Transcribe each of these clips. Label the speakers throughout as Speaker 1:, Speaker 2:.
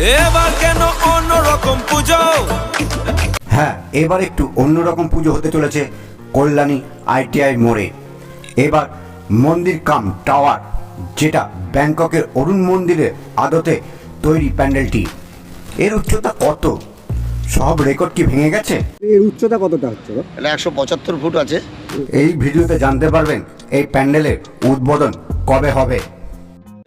Speaker 1: এবার কেন অন্যরকম পুজো?
Speaker 2: হ্যাঁ এবার একটু অন্যরকম পুজো হতে চলেছে কল্যাণী আইটিআই মোড়ে। এবার মন্দির কাম টাওয়ার যেটা ব্যাংককের অরুণ মন্দিরে আদতে তৈরি প্যান্ডেলটি। এর উচ্চতা কত? সব রেকর্ড কি ভেঙে গেছে?
Speaker 3: এর উচ্চতা কতটা হচ্ছে?
Speaker 4: এটা একশো পঁচাত্তর ফুট আছে।
Speaker 2: এই ভিডিওতে জানতে পারবেন এই প্যান্ডেলের উদ্বোধন কবে হবে।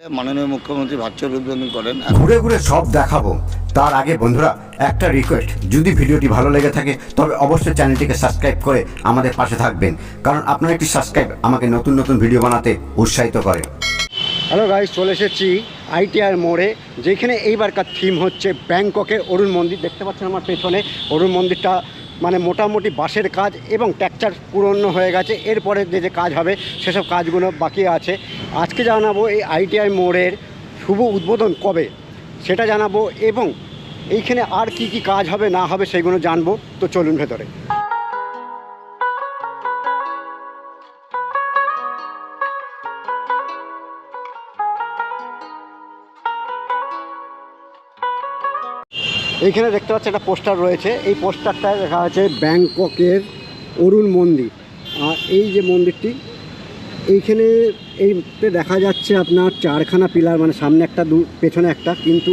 Speaker 4: মাননীয় মুখ্যমন্ত্রী ভার্চুয়াল উদ্বোধন করেন।
Speaker 2: ঘুরে ঘুরে সব দেখাবো। তার আগে বন্ধুরা একটা রিকোয়েস্ট যদি ভিডিওটি ভালো লেগে থাকে তবে অবশ্যই চ্যানেলটিকে সাবস্ক্রাইব করে আমাদের পাশে থাকবেন। কারণ আপনার একটি সাবস্ক্রাইব আমাকে নতুন নতুন ভিডিও বানাতে উৎসাহিত করে।
Speaker 3: হ্যালো গাইস চলে এসেছি আইটিআর মোড়ে যেখানে এইবারকার থিম হচ্ছে ব্যাংককের অরুণ মন্দির। দেখতে পাচ্ছেন আমার পেছনে অরুণ মন্দিরটা। মানে মোটামুটি বাঁশের কাজ এবং ট্যাকচার পূরণ হয়ে গেছে। এরপরে যে যে কাজ হবে, সেসব কাজগুলো বাকি আছে। আজকে জানাব এই আইটিআই মোড়ের শুভ উদ্বোধন কবে, সেটা জানাব এবং এইখানে আর কি কি কাজ হবে, না হবে, সেগুলো জানব। তো চলুন ভেতরে। এইখানে দেখতে পাচ্ছি একটা পোস্টার রয়েছে। এই পোস্টারটায় দেখা আছে ব্যাংককের অরুণ মন্দির। আর এই যে মন্দিরটি, এইখানে এইতে দেখা যাচ্ছে আপনার চারখানা পিলার মানে সামনে একটা, দু, পেছনে একটা, কিন্তু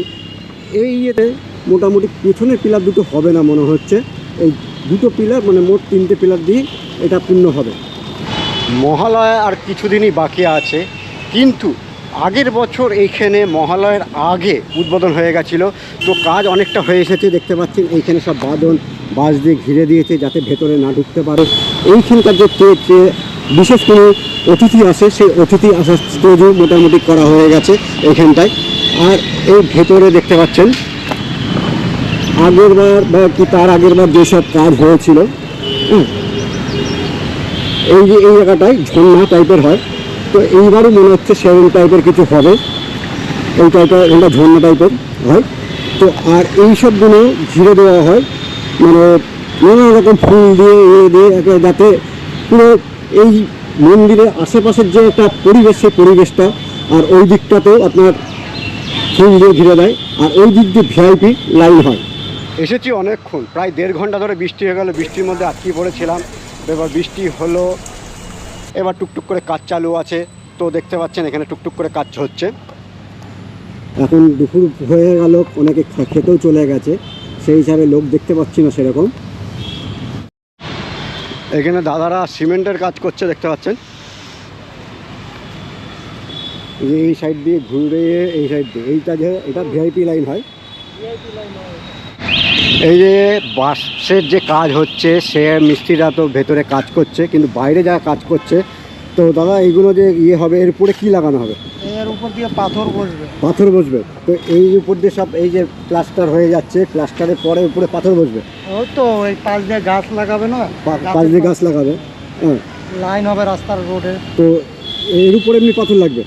Speaker 3: এই ইয়েতে মোটামুটি পেছনের পিলার দুটো হবে না মনে হচ্ছে। এই দুটো পিলার মানে মোট তিনটে পিলার দিয়ে এটা পূর্ণ হবে। মহালয়া আর কিছুদিনই বাকি আছে, কিন্তু আগের বছর এইখানে মহালয়ের আগে উদ্বোধন হয়ে গেছিল। তো কাজ অনেকটা হয়ে এসেছে, দেখতে পাচ্ছেন, এইখানে সব বাঁধন, বাঁশ দিয়ে ঘিরে দিয়েছে যাতে ভেতরে না ঢুকতে পারে। এইখানকার যে বিশেষ কোনো অতিথি আসে, সেই অতিথি আসার স্টেজও মোটামুটি করা হয়ে গেছে এইখানটায়। আর এই ভেতরে দেখতে পাচ্ছেন আগের বার বা কি তার আগের বার যেসব কাজ হয়েছিল এই যে এই জায়গাটায় ঝর্ণা টাইপের হয়। তো এইবারও মনে হচ্ছে সেরকম টাইপের কিছু হবে। এই টাইপের এটা ঝর্ণা টাইপের হয়। তো আর এই সবগুলো ঘিরে দেওয়া হয়। মানে নানা রকম ফুল দিয়ে ইয়ে দিয়ে একে যাতে পুরো এই মন্দিরের আশেপাশের যে একটা পরিবেশ, সেই পরিবেশটা আর ওই দিকটাতেও আপনার ফুল দিয়ে ঘিরে দেয়। আর ওই দিক দিয়ে ভিআইপি লাইন হয়। এসেছি অনেকক্ষণ, প্রায় দেড় ঘণ্টা ধরে বৃষ্টি হয়ে গেল। বৃষ্টির মধ্যে আটকে পড়েছিলাম। এবার বৃষ্টি হলো এবার টুকটুক করে কাজ চালু আছে। তো দেখতে পাচ্ছেন এখানে টুকটুক করে কাজ হচ্ছে। এখন দুপুর হয়ে গেল অনেকে খেতেও চলে গেছে। সেই হিসাবে লোক দেখতে পাচ্ছি না সেরকম। এখানে দাদারা সিমেন্টের কাজ করছে দেখতে পাচ্ছেন। এই সাইড দিয়ে ঘুরে এই সাইড দিয়ে। এইটা যে এটা ভিআইপি লাইন হয়। এই যে বাসের যে কাজ হচ্ছে সে মিস্ত্রিরা তো ভেতরে কাজ করছে কিন্তু বাইরে যারা কাজ করছে তো দাদা এইগুলো যে ইয়ে হবে এর উপরে কি লাগানো হবে?
Speaker 5: এর উপর দিয়ে পাথর বসবে।
Speaker 3: পাথর বসবে। তো এই উপর দিয়ে সব এই যে প্লাস্টার হয়ে যাচ্ছে প্লাস্টারের পরে উপরে পাথর বসবে।
Speaker 5: ও তো এই পাশ দিয়ে গাছ লাগাবে না?
Speaker 3: পাশ দিয়ে গাছ লাগাবে হ্যাঁ।
Speaker 5: লাইন হবে রাস্তার রোডে।
Speaker 3: তো এর উপরে এমনি পাথর লাগবে?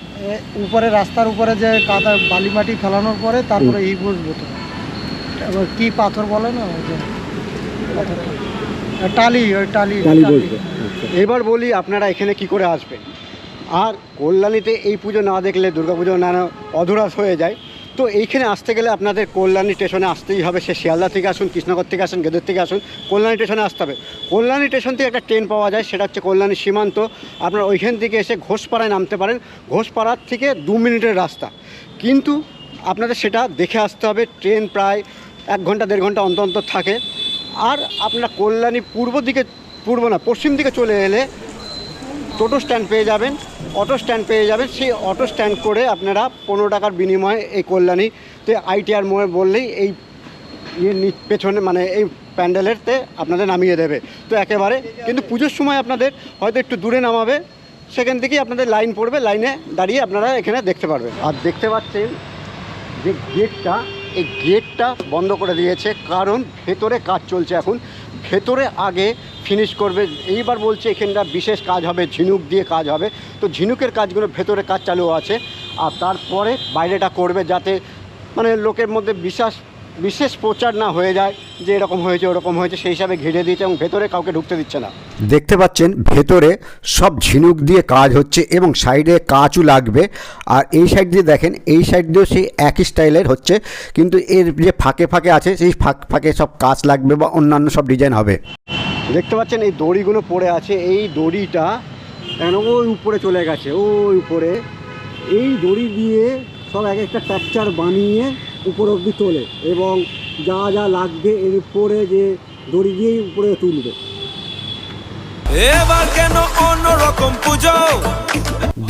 Speaker 5: উপরে রাস্তার উপরে যে কাদা বালি মাটি ফেলানোর পরে তারপরে এই বসবে তো। কি পাথর বলে না ওই যে পাথরটা। টালি ওই টালি
Speaker 3: টালি বসবে এবার বলি আপনারা এখানে কি করে আসবেন? আর কল্যাণীতে এই পুজো না দেখলে দুর্গাপুজো না অধুরাস হয়ে যায়। তো এইখানে আসতে গেলে আপনাদের কল্যাণী স্টেশনে আসতেই হবে। সে শিয়ালদা থেকে আসুন কৃষ্ণনগর থেকে আসুন গেদের থেকে আসুন কল্যাণী স্টেশনে আসতে হবে। কল্যাণী স্টেশন থেকে একটা ট্রেন পাওয়া যায় সেটা হচ্ছে কল্যাণী সীমান্ত। আপনারা ওইখান থেকে এসে ঘোষপাড়ায় নামতে পারেন। ঘোষপাড়ার থেকে দু মিনিটের রাস্তা। কিন্তু আপনাদের সেটা দেখে আসতে হবে। ট্রেন প্রায় এক ঘণ্টা, দেড় ঘণ্টা অন্তর অন্তর থাকে। আর আপনারা কল্যাণী পূর্ব দিকে, পূর্ব না, পশ্চিম দিকে চলে এলে টোটো স্ট্যান্ড পেয়ে যাবেন, অটো স্ট্যান্ড পেয়ে যাবেন। সেই অটো স্ট্যান্ড করে আপনারা পনেরো টাকার বিনিময়ে এই কল্যাণীতে আইটিআর মোড়ে বললেই এই ইয়ে পেছনে মানে এই প্যান্ডেলেরতে আপনাদের নামিয়ে দেবে। তো একেবারে, কিন্তু পুজোর সময় আপনাদের হয়তো একটু দূরে নামাবে, সেখান থেকেই আপনাদের লাইন পড়বে, লাইনে দাঁড়িয়ে আপনারা এখানে দেখতে পারবেন। আর দেখতে পাচ্ছেন যে গেটটা এই গেটটা বন্ধ করে দিয়েছে, কারণ ভেতরে কাজ চলছে এখন। ভেতরে আগে ফিনিশ করবে, এইবার বলছে এখানটা বিশেষ কাজ হবে, ঝিনুক দিয়ে কাজ হবে। তো ঝিনুকের কাজগুলো ভেতরে কাজ চালু আছে, আর তারপরে বাইরেটা করবে যাতে মানে লোকের মধ্যে বিশ্বাস বিশেষ প্রচার না হয়ে যায় যে এরকম হয়েছে ওরকম হয়েছে সেই হিসাবে ঘিরে দিয়েছে এবং ভেতরে কাউকে ঢুকতে দিচ্ছে না।
Speaker 2: দেখতে পাচ্ছেন ভেতরে সব ঝিনুক দিয়ে কাজ হচ্ছে এবং সাইডে কাঁচও লাগবে। আর এই সাইড দিয়ে দেখেন এই সাইড দিয়েও সেই একই স্টাইলের হচ্ছে কিন্তু এর যে ফাঁকে ফাঁকে আছে সেই ফাঁক ফাঁকে সব কাঁচ লাগবে বা অন্যান্য সব ডিজাইন হবে।
Speaker 3: দেখতে পাচ্ছেন এই দড়িগুলো পড়ে আছে এই দড়িটা এখন ওই উপরে চলে গেছে ওই উপরে। এই দড়ি দিয়ে সব এক একটা ট্যাকচার বানিয়ে উপর অবধি তোলে এবং যা যা লাগবে এর উপরে যে দড়ি দিয়েই উপরে তুলবে।
Speaker 1: এবার কেন অন্যরকম পুজো?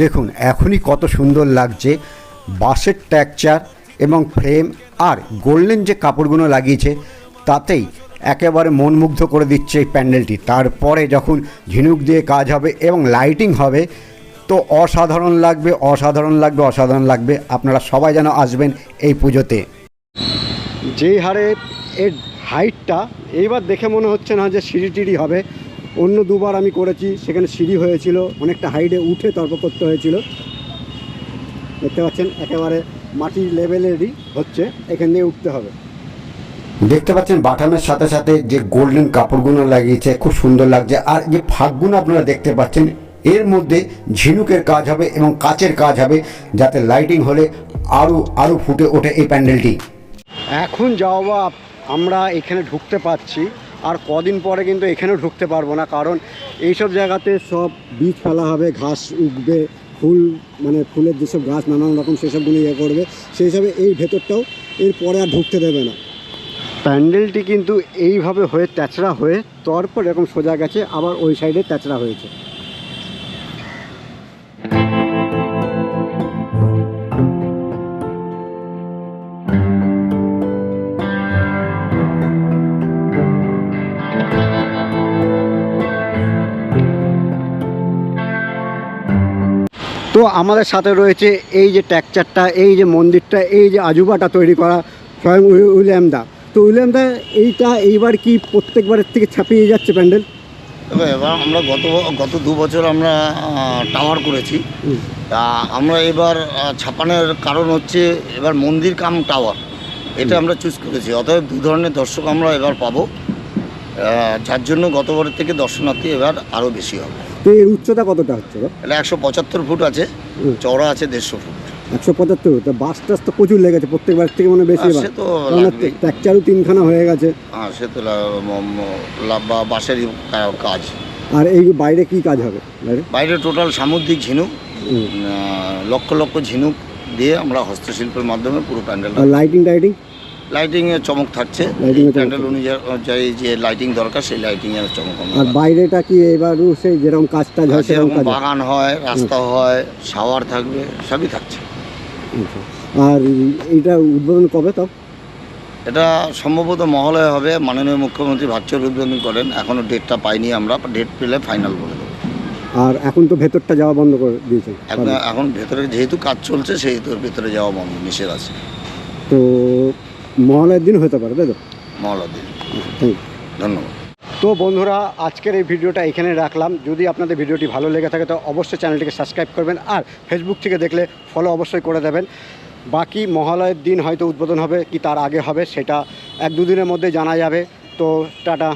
Speaker 2: দেখুন এখনই কত সুন্দর লাগছে বাঁশের ট্যাকচার এবং ফ্রেম আর গোল্ডেন যে কাপড়গুলো লাগিয়েছে তাতেই একেবারে মনমুগ্ধ করে দিচ্ছে এই প্যান্ডেলটি। তারপরে যখন ঝিনুক দিয়ে কাজ হবে এবং লাইটিং হবে তো অসাধারণ লাগবে অসাধারণ লাগবে অসাধারণ লাগবে। আপনারা সবাই যেন আসবেন এই পুজোতে।
Speaker 3: যেই হারে এর হাইটটা এইবার দেখে মনে হচ্ছে না যে সিঁড়ি টিড়ি হবে। অন্য দুবার আমি করেছি সেখানে সিঁড়ি হয়েছিল অনেকটা হাইটে উঠে তর্ক করতে হয়েছিল। দেখতে পাচ্ছেন একেবারে মাটির লেভেলেরই হচ্ছে এখান দিয়ে উঠতে হবে।
Speaker 2: দেখতে পাচ্ছেন বাটামের সাথে সাথে যে গোল্ডেন কাপড়গুলো লাগিয়েছে খুব সুন্দর লাগছে। আর যে ফাঁকগুলো আপনারা দেখতে পাচ্ছেন এর মধ্যে ঝিনুকের কাজ হবে এবং কাচের কাজ হবে, যাতে লাইটিং হলে আরও আরও ফুটে ওঠে এই প্যান্ডেলটি।
Speaker 3: এখন যাওয়া বা আমরা এখানে ঢুকতে পারছি, আর কদিন পরে কিন্তু এখানেও ঢুকতে পারব না, কারণ এইসব জায়গাতে সব বীজ ফেলা হবে, ঘাস উঠবে, ফুল মানে ফুলের যেসব গাছ, নানান রকম সেসবগুলো ইয়ে করবে, সেই হিসাবে এই ভেতরটাও এরপরে আর ঢুকতে দেবে না। প্যান্ডেলটি কিন্তু এইভাবে হয়ে ট্যাচড়া হয়ে, তারপর এরকম সোজা গেছে, আবার ওই সাইডে ট্যাচড়া হয়েছে। তো আমাদের সাথে রয়েছে এই যে ট্যাকচারটা এই যে মন্দিরটা এই যে আজুবাটা তৈরি করা স্বয়ং উই- উইলিয়াম দা। তো উইলিয়াম দা এইটা এইবার কি প্রত্যেকবারের থেকে ছাপিয়ে যাচ্ছে প্যান্ডেল?
Speaker 4: তবে এবার আমরা গত গত দু বছর আমরা টাওয়ার করেছি। তা আমরা এবার ছাপানোর কারণ হচ্ছে এবার মন্দির কাম টাওয়ার এটা আমরা চুজ করেছি। অতএব দু ধরনের দর্শক আমরা এবার পাবো। যার জন্য গতবারের থেকে দর্শনার্থী এবার আরও বেশি হবে।
Speaker 3: তো এর উচ্চতা কতটা হচ্ছে
Speaker 4: এটা একশো পঁচাত্তর ফুট আছে। চওড়া আছে দেড়শো ফুট।
Speaker 3: একশো পঁচাত্তর তো বাস টাস তো প্রচুর লেগেছে প্রত্যেকবার থেকে মনে বেশি
Speaker 4: সে তো।
Speaker 3: ট্যাকচারও তিনখানা হয়ে গেছে।
Speaker 4: হ্যাঁ সে তো লা- ম- ম- লা- বা- বাঁশেরই কাজ।
Speaker 3: আর এই বাইরে কি কাজ হবে? বাইরে?
Speaker 4: বাইরে টোটাল সামুদ্রিক ঝিনুক লক্ষ লক্ষ ঝিনুক দিয়ে আমরা হস্তশিল্পের মাধ্যমে পুরো প্যান্ডেল
Speaker 3: লাইটিং টাইটিং
Speaker 4: লাইটিং এর চমক থাকছে। প্যান্ডেল অনুযায়ী যে লাইটিং দরকার সেই লাইটিং এর চমক
Speaker 3: আর বাইরেটা কি এবারও সেই যেরকম কাজ টাজ হয় সেরকম?
Speaker 4: বাগান হয় রাস্তা হয় শাওয়ার থাকবে সবই থাকছে।
Speaker 3: আচ্ছা। আর এইটা উদ্বোধন কবে তো
Speaker 4: এটা সম্ভবত মহলয় হবে মাননীয় মুখ্যমন্ত্রী ভার্চুয়াল উদ্বোধন করেন। এখনও ডেটটা পাইনি আমরা ডেট পেলে ফাইনাল বলে দেবো।
Speaker 3: আর এখন তো ভেতরটা যাওয়া বন্ধ করে দিয়েছে
Speaker 4: এখন এখন ভেতরে যেহেতু কাজ চলছে সেহেতু ভেতরে যাওয়া বন্ধ নিষেধ আছে।
Speaker 3: তো মহালয়ের দিন হতে পারে তাই তো?
Speaker 4: দিন। ধন্যবাদ।
Speaker 3: তো বন্ধুরা আজকের এই ভিডিওটা এখানে রাখলাম। যদি আপনাদের ভিডিওটি ভালো লেগে থাকে তো অবশ্যই চ্যানেলটিকে সাবস্ক্রাইব করবেন আর ফেসবুক থেকে দেখলে ফলো অবশ্যই করে দেবেন। বাকি মহালয়ের দিন হয়তো উদ্বোধন হবে কি তার আগে হবে সেটা এক দুদিনের মধ্যে জানা যাবে। তো টাটা।